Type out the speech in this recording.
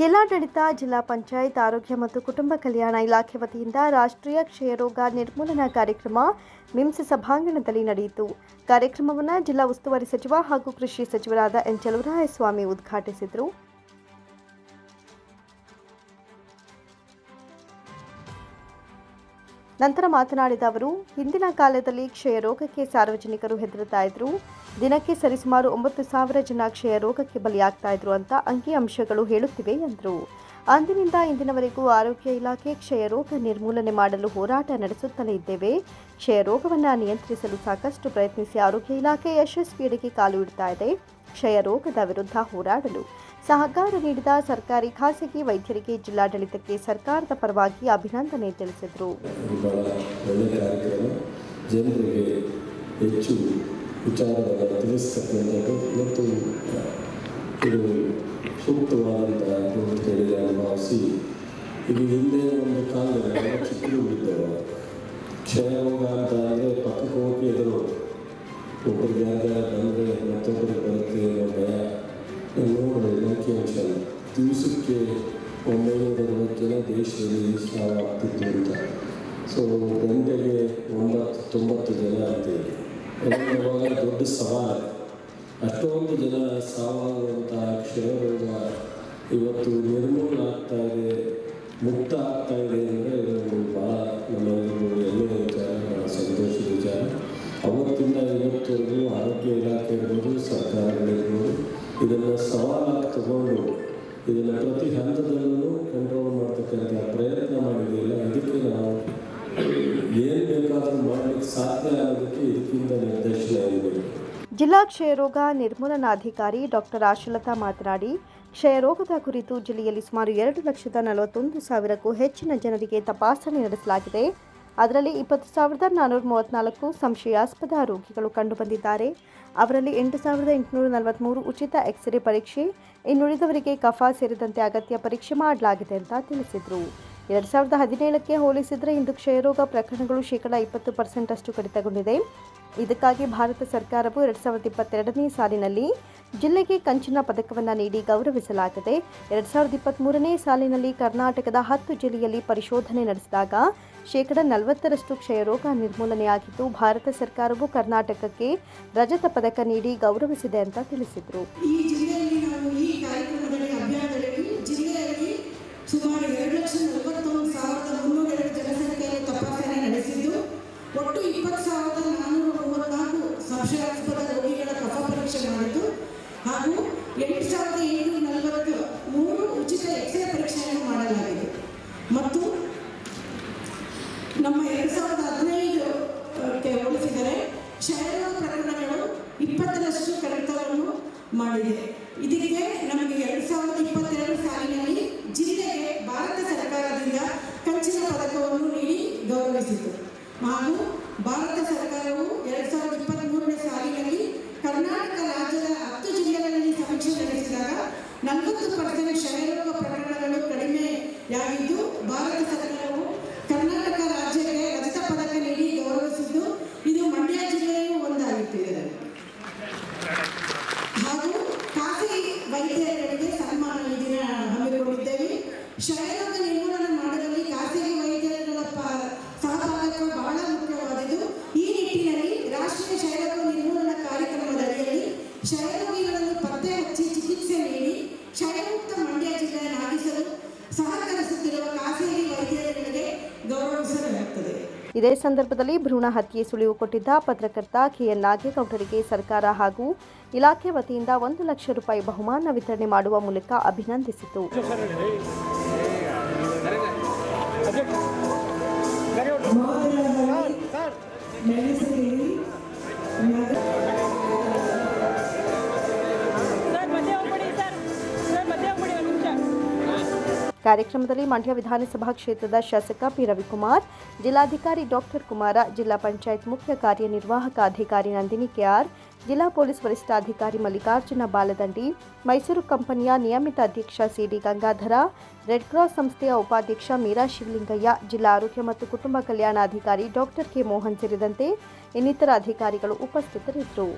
ಜಿಲ್ಲಾಡಳಿತ, ಜಿಲ್ಲಾ ಪಂಚಾಯತ್, ಆರೋಗ್ಯ ಮತ್ತು ಕುಟುಂಬ ಕಲ್ಯಾಣ ಇಲಾಖೆ ವತಿಯಿಂದ ರಾಷ್ಟ್ರೀಯ ಕ್ಷಯರೋಗ ನಿರ್ಮೂಲನಾ ಕಾರ್ಯಕ್ರಮ ಮಿಮ್ಸ್ ಸಭಾಂಗಣದಲ್ಲಿ ನಡೆಯಿತು. ಕಾರ್ಯಕ್ರಮವನ್ನು ಜಿಲ್ಲಾ ಉಸ್ತುವಾರಿ ಸಚಿವ ಹಾಗೂ ಕೃಷಿ ಸಚಿವರಾದ ಎನ್. ಚಲುವರಾಯಸ್ವಾಮಿ ಉದ್ಘಾಟಿಸಿದರು. ನಂತರ ಮಾತನಾಡಿದ ಅವರು, ಹಿಂದಿನ ಕಾಲದಲ್ಲಿ ಕ್ಷಯರೋಗಕ್ಕೆ ಸಾರ್ವಜನಿಕರು ಹೆದರುತ್ತಾ ಇದ್ರು. ದಿನಕ್ಕೆ ಸರಿಸುಮಾರು ಒಂಬತ್ತು ಸಾವಿರ ಜನ ಕ್ಷಯ ರೋಗಕ್ಕೆ ಬಲಿಯಾಗ್ತಾ ಇದ್ರು ಅಂತ ಅಂಕಿಅಂಶಗಳು ಹೇಳುತ್ತಿವೆ ಎಂದರು. ಅಂದಿನಿಂದ ಇಂದಿನವರೆಗೂ ಆರೋಗ್ಯ ಇಲಾಖೆ ಕ್ಷಯ ರೋಗ ನಿರ್ಮೂಲನೆ ಮಾಡಲು ಹೋರಾಟ ನಡೆಸುತ್ತಲೇ ಇದ್ದೇವೆ. ಕ್ಷಯ ರೋಗವನ್ನು ನಿಯಂತ್ರಿಸಲು ಸಾಕಷ್ಟು ಪ್ರಯತ್ನಿಸಿ ಆರೋಗ್ಯ ಇಲಾಖೆ ಯಶಸ್ವಿಯಡೆಗೆ ಕಾಲು ಇಡ್ತಾ ಇದೆ. ಕ್ಷಯ ರೋಗದ ವಿರುದ್ಧ ಹೋರಾಡಲು ಸಹಕಾರ ನೀಡಿದ ಸರ್ಕಾರಿ ಖಾಸಗಿ ವೈದ್ಯರಿಗೆ ಜಿಲ್ಲಾಡಳಿತಕ್ಕೆ ಸರ್ಕಾರದ ಪರವಾಗಿ ಅಭಿನಂದನೆ ತಿಳಿಸಿದರು. ವಿಚಾರವನ್ನು ತಿಳಿಸ್ತಕ್ಕಂಥದ್ದು. ಮತ್ತು ಇದು ಸೂಕ್ತವಾದಂಥ ಅಂತ ನಾನು ಭಾವಿಸಿ ಇದು ಹಿಂದೆ ಒಂದು ಕಾಲದಲ್ಲಿ ನಾವು ಚಿಕ್ಕದಿದ್ದವ ಕ್ಷಯರೋಗ ಅಂತ ಅಂದರೆ ಪಕ್ಕಕ್ಕೆ ಹೋಗಿ ಎದುರು, ಒಬ್ಬರಿಗೆ ಯಾರ್ಯಾರ ಬಂದರೆ ಮತ್ತೊಬ್ಬರಿಗೆ ಬರುತ್ತೆ ಭಯ ನೋಡು ಅಂಕಿಅಂಶ ದಿವಸಕ್ಕೆ ಒಂಬೈನೂರ ಅರವತ್ತು ಜನ ದೇಶದಲ್ಲಿ ಸಾವಾಗ್ತಿತ್ತು ಅಂತ. ಸೊ ಗಂಟೆಗೆ ಒಂಬತ್ತು, ತೊಂಬತ್ತು ಜನ ಆಗ್ತಿದೆ ಅವಾಗ ದೊಡ್ಡ ಸವಾಲು. ಅಷ್ಟೊಂದು ಜನ ಸಾವಾಗುವಂಥ ಕ್ಷಯರೋಗ ಇವತ್ತು ನಿರ್ಮೂಲ ಆಗ್ತಾ ಇದೆ, ಮುಕ್ತ ಆಗ್ತಾ ಇದೆ ಅಂದರೆ ಇದು ಭಾಳ ನಮ್ಮ ಹೆಮ್ಮೆಯ ವಿಚಾರ ಸಂತೋಷದ ವಿಚಾರ. ಅವತ್ತಿಂದ ಇವತ್ತವರೆಗೂ ಆರೋಗ್ಯ ಇಲಾಖೆ ಇರ್ಬೋದು ಸರ್ಕಾರಗಳಿರ್ಬೋದು ಇದನ್ನು ಸವಾಲಾಗಿ ತಗೊಂಡು ಇದನ್ನು ಪ್ರತಿ ಹಂತದಲ್ಲೂ ಕಂಟ್ರೋಲ್ ಮಾಡ್ತಕ್ಕಂಥ ಪ್ರಯತ್ನ ಮಾಡಿದೆಯಲ್ಲ ಅದಕ್ಕೆ ನಾವು ಏನು ಜಿಲ್ಲಾ ಕ್ಷಯರೋಗ ನಿರ್ಮೂಲನಾಧಿಕಾರಿ ಡಾಕ್ಟರ್ ಆಶಲತಾ ಮಾತನಾಡಿ, ಕ್ಷಯರೋಗದ ಕುರಿತು ಜಿಲ್ಲೆಯಲ್ಲಿ ಸುಮಾರು ಎರಡು ಲಕ್ಷದ ನಲವತ್ತೊಂದು ಸಾವಿರಕ್ಕೂ ಹೆಚ್ಚಿನ ಜನರಿಗೆ ತಪಾಸಣೆ ನಡೆಸಲಾಗಿದೆ. ಅದರಲ್ಲಿ ಇಪ್ಪತ್ತು ಸಾವಿರದ ನಾನ್ನೂರ ಮೂವತ್ತ್ನಾಲ್ಕು ಸಂಶಯಾಸ್ಪದ ರೋಗಿಗಳು ಕಂಡುಬಂದಿದ್ದಾರೆ. ಅವರಲ್ಲಿ ಎಂಟು ಸಾವಿರದ ಎಂಟುನೂರ ನಲವತ್ತ್ಮೂರು ಉಚಿತ ಎಕ್ಸ್ರೇ ಪರೀಕ್ಷೆ, ಇನ್ನುಳಿದವರಿಗೆ ಕಫ ಸೇರಿದಂತೆ ಅಗತ್ಯ ಪರೀಕ್ಷೆ ಮಾಡಲಾಗಿದೆ ಅಂತ ತಿಳಿಸಿದರು. ಎರಡು ಸಾವಿರದ ಹದಿನೇಳಕ್ಕೆ ಹೋಲಿಸಿದರೆ ಇಂದು ಕ್ಷಯರೋಗ ಪ್ರಕರಣಗಳು ಶೇಕಡ ಇಪ್ಪತ್ತು ಪರ್ಸೆಂಟಷ್ಟು ಕಡಿತಗೊಂಡಿದೆ. ಇದಕ್ಕಾಗಿ ಭಾರತ ಸರ್ಕಾರವು ಎರಡು ಸಾವಿರದ ಇಪ್ಪತ್ತೆರಡನೇ ಸಾಲಿನಲ್ಲಿ ಜಿಲ್ಲೆಗೆ ಕಂಚಿನ ಪದಕವನ್ನು ನೀಡಿ ಗೌರವಿಸಲಾಗಿದೆ. ಎರಡು ಸಾವಿರದ ಇಪ್ಪತ್ತ್ಮೂರನೇ ಸಾಲಿನಲ್ಲಿ ಕರ್ನಾಟಕದ ಹತ್ತು ಜಿಲ್ಲೆಯಲ್ಲಿ ಪರಿಶೋಧನೆ ನಡೆಸಿದಾಗ ಶೇಕಡ ನಲವತ್ತರಷ್ಟು ಕ್ಷಯರೋಗ ನಿರ್ಮೂಲನೆಯಾಗಿದ್ದು, ಭಾರತ ಸರ್ಕಾರವು ಕರ್ನಾಟಕಕ್ಕೆ ರಜತ ಪದಕ ನೀಡಿ ಗೌರವಿಸಿದೆ ಅಂತ ತಿಳಿಸಿದರು. ಸಂಶಯಾಸ್ಪದ ರೋಗಿಗಳ ಕಫ ಪರೀಕ್ಷೆ ಮಾಡಿದ್ದು ಹಾಗೂ ಎಂಟು ಸಾವಿರದ ಏಳ್ನೂರ ನಲವತ್ತು ಮೂರು ಉಚಿತ ಎಕ್ಸ್ರೇ ಪರೀಕ್ಷೆಯನ್ನು ಮಾಡಲಾಗಿದೆ. ಮತ್ತು ನಮ್ಮ ಎರಡು ಸಾವಿರದ ಹದಿನೈದು ಹೋಲಿಸಿದರೆ ಕ್ಷಯರೋಗ ಪ್ರಕರಣಗಳು ಇಪ್ಪತ್ತರಷ್ಟು ಕಡಿತವನ್ನು ಮಾಡಿದೆ. ಇದಕ್ಕೆ ನಮಗೆ ಎರಡು ಸಾವಿರದ ಇಪ್ಪತ್ತೆರಡು ಸಾಲಿನಲ್ಲಿ ಜಿಲ್ಲೆಗೆ ಭಾರತ ಸರ್ಕಾರದಿಂದ ಕಂಚಿನ ಪದಕವನ್ನು ನೀಡಿ ಗೌರವಿಸಿತು. ಹಾಗೂ ಭಾರತ ಸರ್ಕಾರವು ನಲವತ್ತು ಪರ್ಸೆಂಟ್ ಕ್ಷಯರೋಗ ಪ್ರಕರಣಗಳು ಕಡಿಮೆಯಾಗಿದ್ದು ಭಾರತ ಸರ್ಕಾರವು ಕರ್ನಾಟಕ ರಾಜ್ಯಕ್ಕೆ ರಜತ ಪದಕ ನೀಡಿ ಗೌರವಿಸಿದ್ದು ಇದು ಮಂಡ್ಯ ಜಿಲ್ಲೆಯೂ ಒಂದಾಗಿತ್ತು ಇದರಲ್ಲಿ ಹಾಗೂ ಖಾಸಗಿ ವೈದ್ಯರಿಗೆ ಸನ್ಮಾನ ನಿಧಿನ ಹಮ್ಮಿಕೊಂಡಿದ್ದೇವೆ ಕ್ಷಯರೋಗ ನಿರ್ಮೂಲನೆ ಮಾಡುವಲ್ಲಿ ಖಾಸಗಿ ವೈದ್ಯರುಗಳ ಪ- ಸಹಭಾಗಿತ್ವ ಬಹಳ ಮುಖ್ಯವಾದುದು ಈ ನಿಟ್ಟಿನಲ್ಲಿ ರಾಷ್ಟ್ರೀಯ ಕ್ಷಯರೋಗ ನಿರ್ಮೂಲನಾ ಕಾರ್ಯಕ್ರಮದ ಅಡಿಯಲ್ಲಿ ಕ್ಷಯರೋಗಿಗಳನ್ನು ಪತ್ತೆ ಹಚ್ಚಿ ಚಿಕಿತ್ಸೆ ನೀಡಿ ಕ್ಷಯಮುಕ್ತ ಮಂಡ್ಯ ಜಿಲ್ಲೆಯನ್ನಾಗಿಸಲು ಸಹಕರಿಸುತ್ತಿರುವ ಖಾಸಗಿ ವೈದ್ಯರುಗಳಿಗೆ ಗೌರವಿಸಲಾಗುತ್ತದೆ ಇದೇ ಸಂದರ್ಭದಲ್ಲಿ ಭ್ರೂಣ ಹತ್ಯೆ ಸುಳಿವು ಕೊಟ್ಟಿದ್ದ ಪತ್ರಕರ್ತ ಕೆಎನ್ ನಾಗೇಗೌಡರಿಗೆ ಸರ್ಕಾರ ಹಾಗೂ ಇಲಾಖೆ ವತಿಯಿಂದ ಒಂದು ಲಕ್ಷ ರೂಪಾಯಿ ಬಹುಮಾನ ವಿತರಣೆ ಮಾಡುವ ಮೂಲಕ ಅಭಿನಂದಿಸಿತು. ಸರ್ ಕಾರ್ಯಕ್ರಮದಲ್ಲಿ ಮಂಡ್ಯ ವಿಧಾನಸಭಾ ಕ್ಷೇತ್ರದ ಶಾಸಕ ಪಿ ರವಿಕುಮಾರ್, ಜಿಲ್ಲಾಧಿಕಾರಿ ಡಾಕ್ಟರ್ ಕುಮಾರ, ಜಿಲ್ಲಾ ಪಂಚಾಯತ್ ಮುಖ್ಯ ಕಾರ್ಯನಿರ್ವಾಹಕ ಅಧಿಕಾರಿ ನಂದಿನಿ ಕೆಆರ್, ಜಿಲ್ಲಾ ಪೊಲೀಸ್ ವರಿಷ್ಠಾಧಿಕಾರಿ ಮಲ್ಲಿಕಾರ್ಜುನ ಬಾಲದಂಡಿ, ಮೈಸೂರು ಕಂಪನಿಯ ನಿಯಮಿತ ಅಧ್ಯಕ್ಷ ಸಿಡಿ ಗಂಗಾಧರ, ರೆಡ್ ಕ್ರಾಸ್ ಸಂಸ್ಥೆಯ ಉಪಾಧ್ಯಕ್ಷ ಮೀರಾ ಶಿವಲಿಂಗಯ್ಯ, ಜಿಲ್ಲಾ ಆರೋಗ್ಯ ಮತ್ತು ಕುಟುಂಬ ಕಲ್ಯಾಣಾಧಿಕಾರಿ ಡಾಕ್ಟರ್ ಕೆ ಮೋಹನ್ ಸೇರಿದಂತೆ ಇನ್ನಿತರ ಅಧಿಕಾರಿಗಳು ಉಪಸ್ಥಿತರಿದ್ದರು.